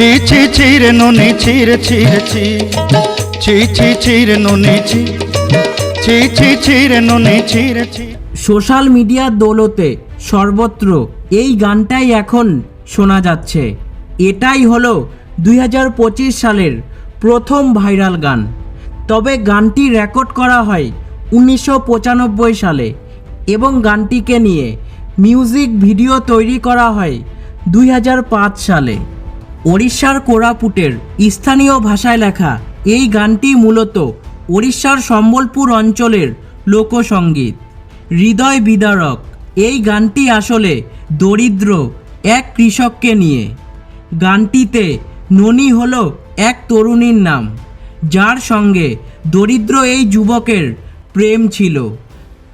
ছি ছি ছিরে নুনি ছিরে ছিরে ছি ছি। ছি ছিরে নুনি, ছি। ছি ছি ছিরে নুনি ছিরে ছি। সোশ্যাল মিডিয়ার দৌলতে সর্বত্র এই গানটাই এখন শোনা যাচ্ছে। এটাই হলো দুই হাজার পঁচিশ সালের প্রথম ভাইরাল গান। তবে গানটি রেকর্ড করা হয় উনিশশো পঁচানব্বই সালে এবং গানটিকে নিয়ে মিউজিক ভিডিও তৈরি করা হয় দুই হাজার পাঁচ সালে। ওড়িশার কোরাপুটের স্থানীয় ভাষায় লেখা এই গানটি মূলত ওড়িশার সম্বলপুর অঞ্চলের লোকসঙ্গীত হৃদয় বিদারক, এই গানটি আসলে দরিদ্র এক কৃষককে নিয়ে। গানটিতে ননি হল এক তরুণীর নাম, যার সঙ্গে দরিদ্র এই যুবকের প্রেম ছিল।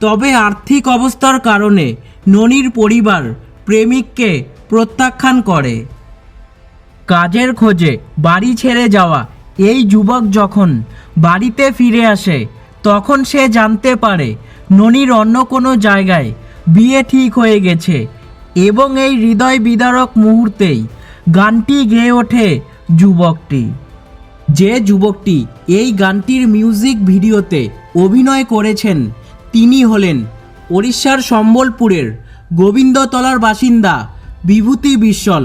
তবে আর্থিক অবস্থার কারণে ননির পরিবার প্রেমিককে প্রত্যাখ্যান করে। কাজের খোঁজে বাড়ি ছেড়ে যাওয়া। এই যুবক যখন বাড়িতে ফিরে আসে, তখন সে জানতে পারে ননির অন্য কোনো জায়গায় বিয়ে ঠিক হয়ে গেছে এবং এই হৃদয় বিদারক মুহূর্তেই গানটি গেয়ে ওঠে যুবকটি। যে যুবকটি এই গানটির মিউজিক ভিডিওতে অভিনয় করেছেন, তিনি হলেন ওড়িশার সম্বলপুরের গোবিন্দতলার বাসিন্দা বিভূতি বিশ্বল।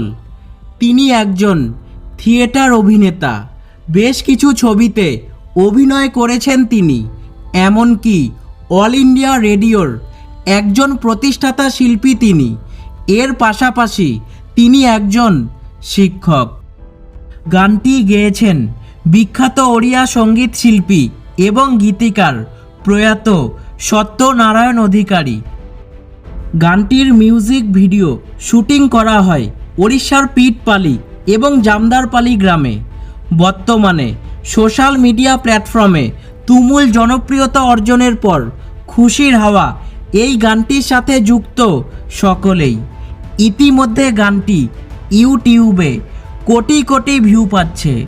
তিনি একজন থিয়েটার অভিনেতা। বেশ কিছু ছবিতে অভিনয় করেছেন তিনি, এমনকি অল ইন্ডিয়া রেডিওর একজন প্রতিষ্ঠাতা শিল্পী তিনি। এর পাশাপাশি তিনি একজন শিক্ষক। গানটি গেয়েছেন বিখ্যাত ওড়িয়া সংগীত শিল্পী এবং গীতিকার প্রয়াত সত্যনারায়ণ অধিকারী। গানটির মিউজিক ভিডিও শুটিং করা হয় ওড়িশার পিটপালি এবং জামদারপালি গ্রামে। বর্তমানে সোশ্যাল মিডিয়া প্ল্যাটফর্মে তুমুল জনপ্রিয়তা অর্জনের পর খুশির হাওয়া এই গানটির সাথে যুক্ত সকলেই। ইতিমধ্যে গানটি ইউটিউবে কোটি কোটি ভিউ পাচ্ছে।